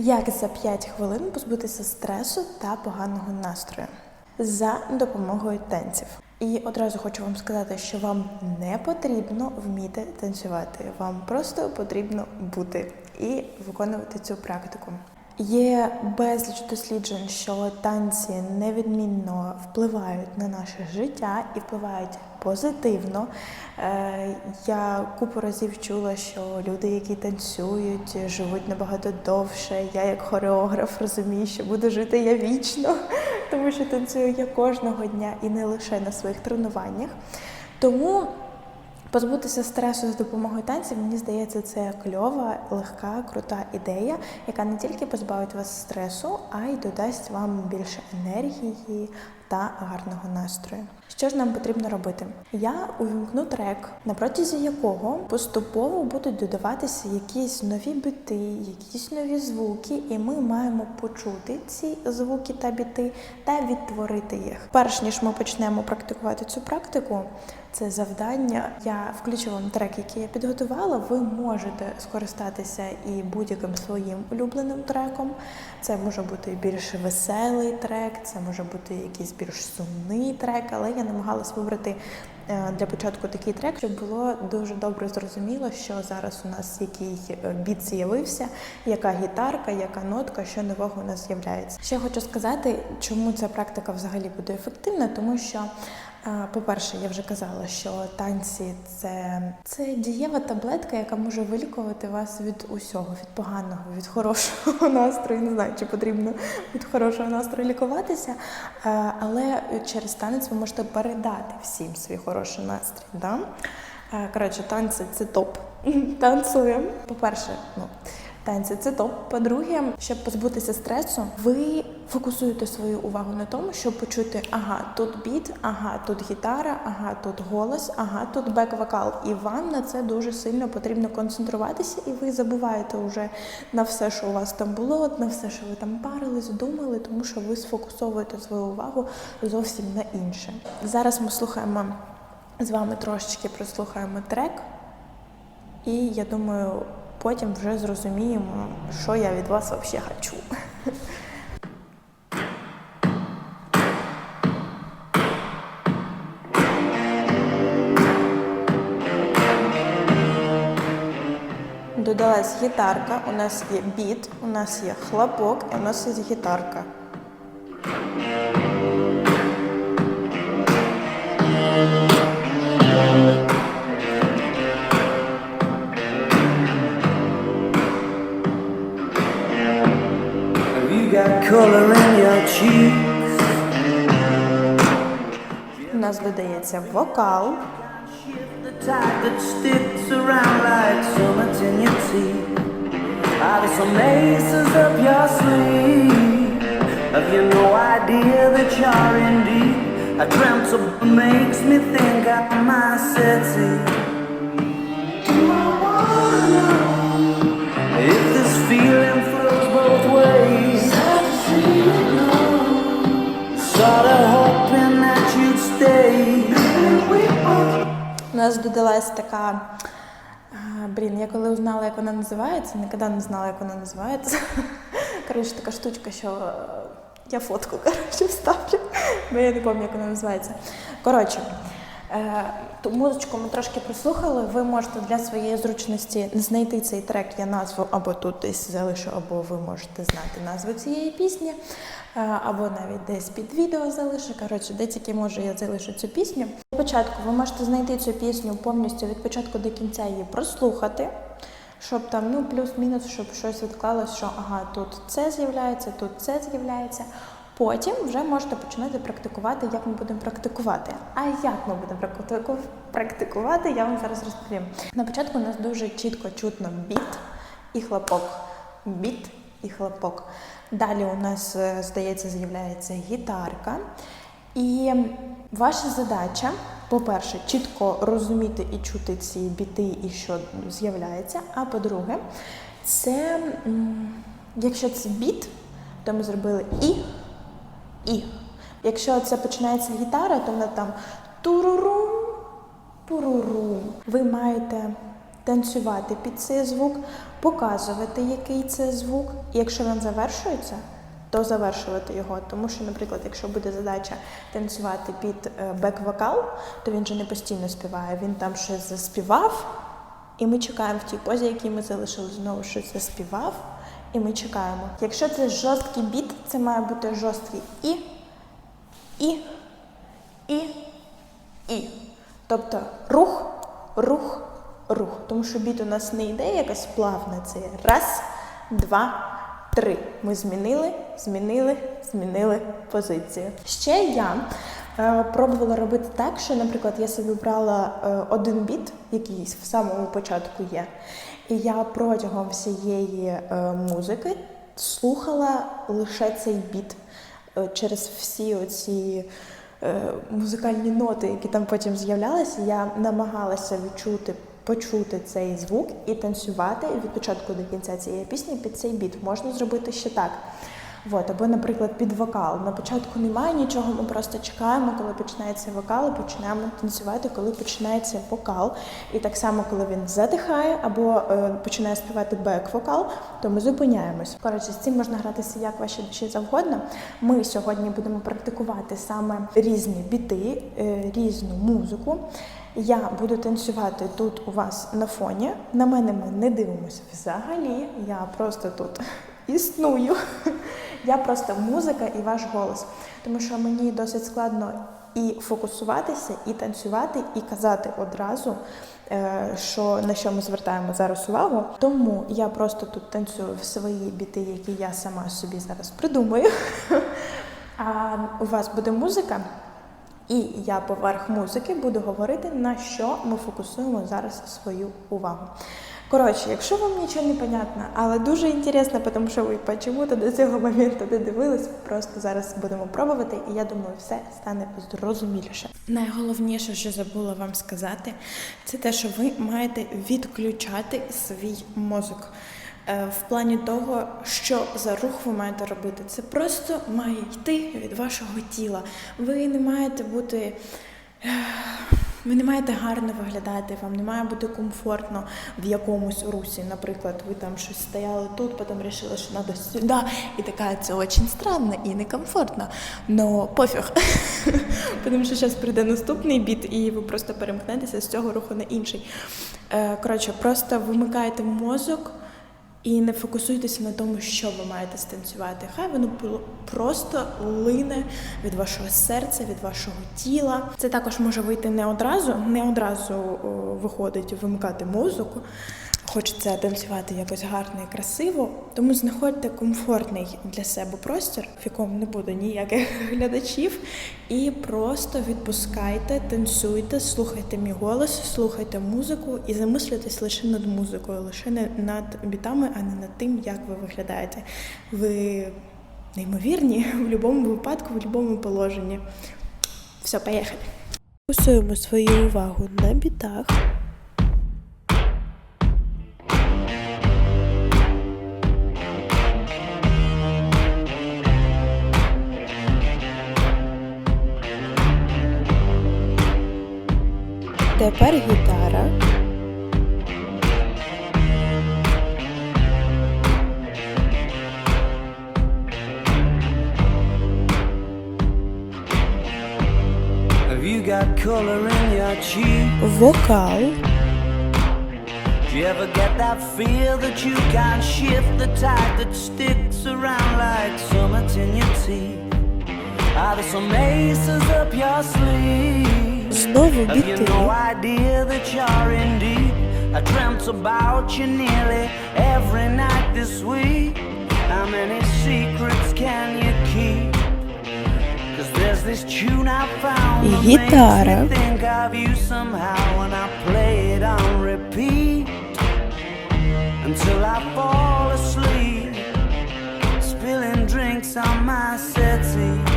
Як за 5 хвилин позбутися стресу та поганого настрою за допомогою танців. І одразу хочу вам сказати, що вам не потрібно вміти танцювати. Вам просто потрібно бути і виконувати цю практику. Є безліч досліджень, що танці невідмінно впливають на наше життя і впливають позитивно. Е, Я купу разів чула, що люди, які танцюють, живуть набагато довше. Я, як хореограф, розумію, що буду жити я вічно, тому що танцюю я кожного дня і не лише на своїх тренуваннях. Тому Позбутися стресу з допомогою танців, мені здається, це кльова, легка, крута ідея, яка не тільки позбавить вас стресу, а й додасть вам більше енергії та гарного настрою. Що ж нам потрібно робити? Я увімкну трек, на протязі якого поступово будуть додаватися якісь нові біти, якісь нові звуки, і ми маємо почути ці звуки та біти та відтворити їх. Перш ніж ми почнемо практикувати цю практику, це завдання. Я включу вам трек, який я підготувала. Ви можете скористатися і будь-яким своїм улюбленим треком. Це може бути більш веселий трек, це може бути якийсь більш сумний трек, але я намагалась вибрати е, для початку такий трек, щоб було дуже добре зрозуміло, що зараз у нас який е, біт з'явився, яка гітарка, яка нотка, що нового у нас з'являється. Ще хочу сказати, чому ця практика взагалі буде ефективна, тому що. По-перше, я вже казала, що танці це, це дієва таблетка, яка може вилікувати вас від усього, від поганого, від хорошого настрою. Не знаю, чи потрібно від хорошого настрою лікуватися, але через танець ви можете передати всім свій хороший настрій. Да? Коротше, танці це топ. Танцюємо. По-перше, ну. Танці це топ. По-друге, щоб позбутися стресу, ви фокусуєте свою увагу на тому, щоб почути, ага, тут біт, ага, тут гітара, ага, тут голос, ага, тут бек-вокал. І вам на це дуже сильно потрібно концентруватися, і ви забуваєте вже на все, що у вас там було, на все, що ви там парились, думали, тому що ви сфокусовуєте свою увагу зовсім на інше. Зараз ми слухаємо з вами трошечки прослухаємо трек, і я думаю, потім вже зрозуміємо, що я від вас взагалі хочу. Гітарка, у нас є біт, у нас є хлопок, і у нас є гітарка. У нас додається вокал. That sticks around like summits in your teeth. Are there some aces up your sleeve? Have you no idea that you're in deep? I dreamt of what makes me think I might sexy. If this feeling нас додалась така. Блін, я коли узнала, як вона називається, ніколи не знала, як вона називається. Коротше, така штучка, що е, я фотку коротше, вставлю, бо я не пам'ятаю, як вона називається. Коротше, ту музичку ми трошки прослухали. Ви можете для своєї зручності знайти цей трек, я назву або тут десь залишу, або ви можете знати назву цієї пісні, е, або навіть десь під відео залишу. Коротше, де тільки можу, я залишу цю пісню. Спочатку ви можете знайти цю пісню повністю від початку до кінця її прослухати. Щоб там, ну, плюс-мінус, щоб щось відклалось, що ага, тут це з'являється, тут це з'являється. Потім вже можете починати практикувати, як ми будемо практикувати. А як ми будемо практикувати, я вам зараз розповім. На початку у нас дуже чітко чутно біт і хлопок. Біт і хлопок. Далі у нас, е, здається, з'являється гітарка. І ваша задача, по-перше, чітко розуміти і чути ці біти, і що з'являється. А по-друге, це якщо це біт, то ми зробили і, і. Якщо це починається гітара, то вона там турурум, пурурум. Ви маєте танцювати під цей звук, показувати, який це звук. І якщо він завершується, то завершувати його. Тому що, наприклад, якщо буде задача танцювати під е, бек-вокал, то він же не постійно співає. Він там щось заспівав, і ми чекаємо в тій позі, якій ми залишили знову щось заспівав, і ми чекаємо. Якщо це жорсткий біт, це має бути жорсткий і, і, і, і. Тобто рух, рух, рух. Тому що біт у нас не йде якась плавна. Це раз, два, три. Ми змінили, змінили, змінили позицію. Ще я е, пробувала робити так, що, наприклад, я собі брала е, один біт, який в самому початку є, і я протягом всієї е, музики слухала лише цей біт е, через всі оці е, музикальні ноти, які там потім з'являлися, я намагалася відчути, почути цей звук і танцювати від початку до кінця цієї пісні під цей біт. Можна зробити ще так. От, або, наприклад, під вокал. На початку немає нічого, ми просто чекаємо, коли починається вокал, і починаємо танцювати, коли починається вокал. І так само, коли він задихає або е, починає співати бек-вокал, то ми зупиняємось. Коротше, з цим можна гратися як вашій душі завгодно. Ми сьогодні будемо практикувати саме різні біти, е, різну музику. Я буду танцювати тут у вас на фоні. На мене ми не дивимося взагалі. Я просто тут існую. Я просто музика і ваш голос. Тому що мені досить складно і фокусуватися, і танцювати, і казати одразу, е, що на що ми звертаємо зараз увагу. Тому я просто тут танцюю в свої біти, які я сама собі зараз придумаю. А у вас буде музика. І я поверх музики буду говорити, на що ми фокусуємо зараз свою увагу. Коротше, якщо вам нічого не понятно, але дуже інтересно, тому що ви чому-то до цього моменту не дивились, просто зараз будемо пробувати, і я думаю, все стане зрозуміліше. Найголовніше, що забула вам сказати, це те, що ви маєте відключати свій мозок. Е, В плані того, що за рух ви маєте робити, це просто має йти від вашого тіла. Ви не маєте бути. Ви не маєте гарно виглядати, вам не має бути комфортно в якомусь русі. Наприклад, ви там щось стояли тут, потім вирішили, що треба сюди. І така це дуже странно і некомфортно. Но пофіг. Тому що зараз прийде наступний біт, і ви просто перемкнетеся з цього руху на інший. Е, Коротше, просто вимикайте мозок. І не фокусуйтеся на тому, що ви маєте станцювати. Хай воно просто лине від вашого серця, від вашого тіла. Це також може вийти не одразу, не одразу виходить вимикати музику. Хочеться танцювати якось гарно і красиво, тому знаходьте комфортний для себе простір, в якому не буде ніяких глядачів, і просто відпускайте, танцюйте, слухайте мій голос, слухайте музику і замислюйтесь лише над музикою, лише над бітами, а не над тим, як ви виглядаєте. Ви неймовірні в будь-якому випадку, в будь-якому положенні. Все, поїхали. Фокусуємо свою увагу на бітах. In your teeth? Are there some aces up your sleeve? in deep? I dreamt about you nearly every night this week. How many secrets can you keep? Cause there's this tune I found that Гітара. makes me think of you somehow when I play it on repeat until I fall asleep, spilling drinks on my settee.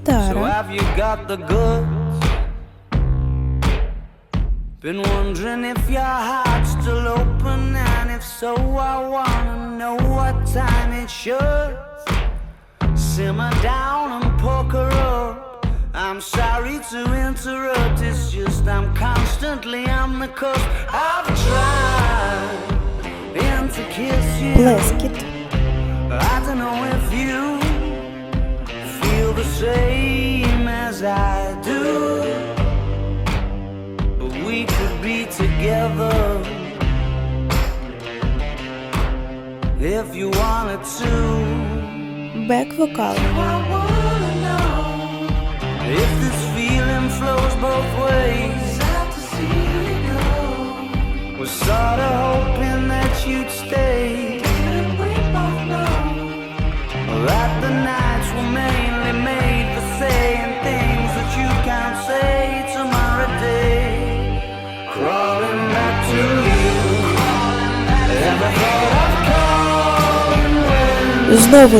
гітара, have you got the goods? Been wondering if your heart's still open, and if so, I wanna know what time it should. Simmer down and poker up. I'm sorry to interrupt, it's just I'm constantly on the cusp. I've tried and to kiss you. плескіт, I don't know if you feel the same as I do. But we could be together if you wanted to. Back vocal. If this feeling flows both ways, sorta hoping that you'd stay. Didn't we both know that the night? flows both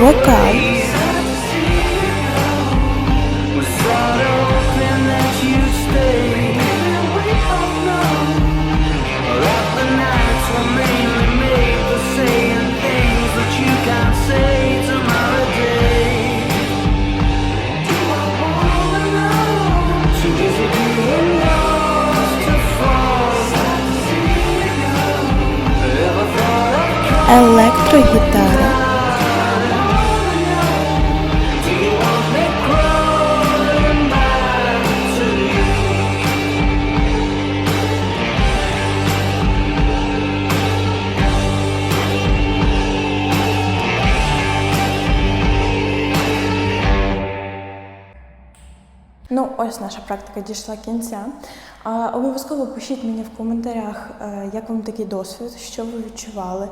вокал, Ось наша практика дійшла кінця. Обов'язково пишіть мені в коментарях, е, як вам такий досвід, що ви відчували,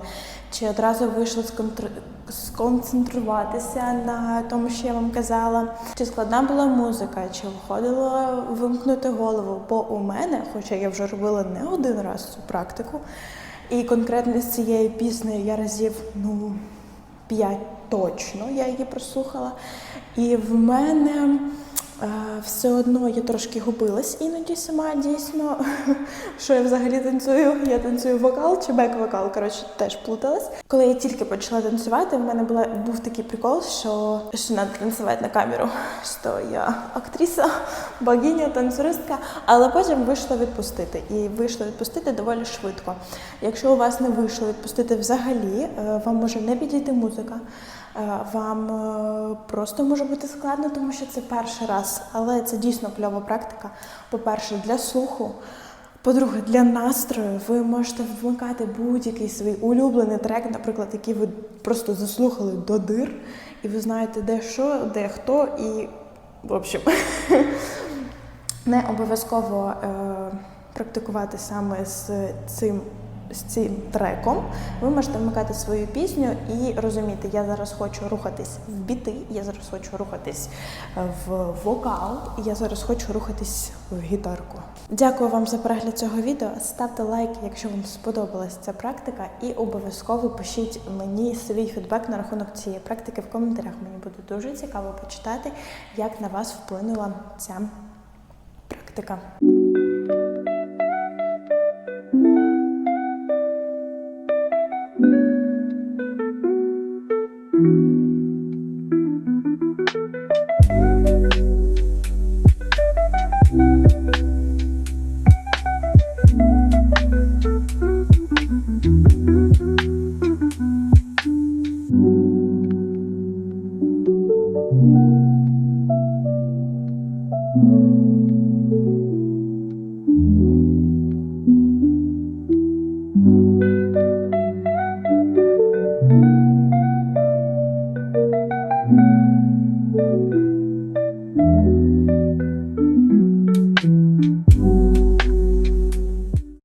чи одразу сконтр- сконцентруватися на тому, що я вам казала, чи складна була музика, чи виходило вимкнути голову. Бо у мене, хоча я вже робила не один раз цю практику, і конкретно з цією піснею я разів, ну. П'ять точно я її прослухала. І в мене все одно я трошки губилась іноді сама дійсно, що я взагалі танцюю. Я танцюю вокал чи бек-вокал. Коротше, теж плуталась. Коли я тільки почала танцювати, в мене була, був такий прикол, що, що треба танцювати на камеру. Що я актриса, богиня, танцюристка. Але потім вийшло відпустити. І вийшло відпустити доволі швидко. Якщо у вас не вийшло відпустити взагалі, е, вам може не підійти музика. Е, Вам е, просто може бути складно, тому що це перший раз, але це дійсно кльова практика. По-перше, для слуху. По-друге, для настрою ви можете вмикати будь-який свій улюблений трек, наприклад, який ви просто заслухали до дир, і ви знаєте, де що, де хто, і в общем, не обов'язково е, практикувати саме з цим. З цим треком ви можете вмикати свою пісню і розуміти, я зараз хочу рухатись в біти, я зараз хочу рухатись е, в вокал, я зараз хочу рухатись в гітарку. Дякую вам за перегляд цього відео. Ставте лайк, якщо вам сподобалась ця практика, і обов'язково пишіть мені свій фідбек на рахунок цієї практики в коментарях. Мені буде дуже цікаво почитати, як на вас вплинула ця практика.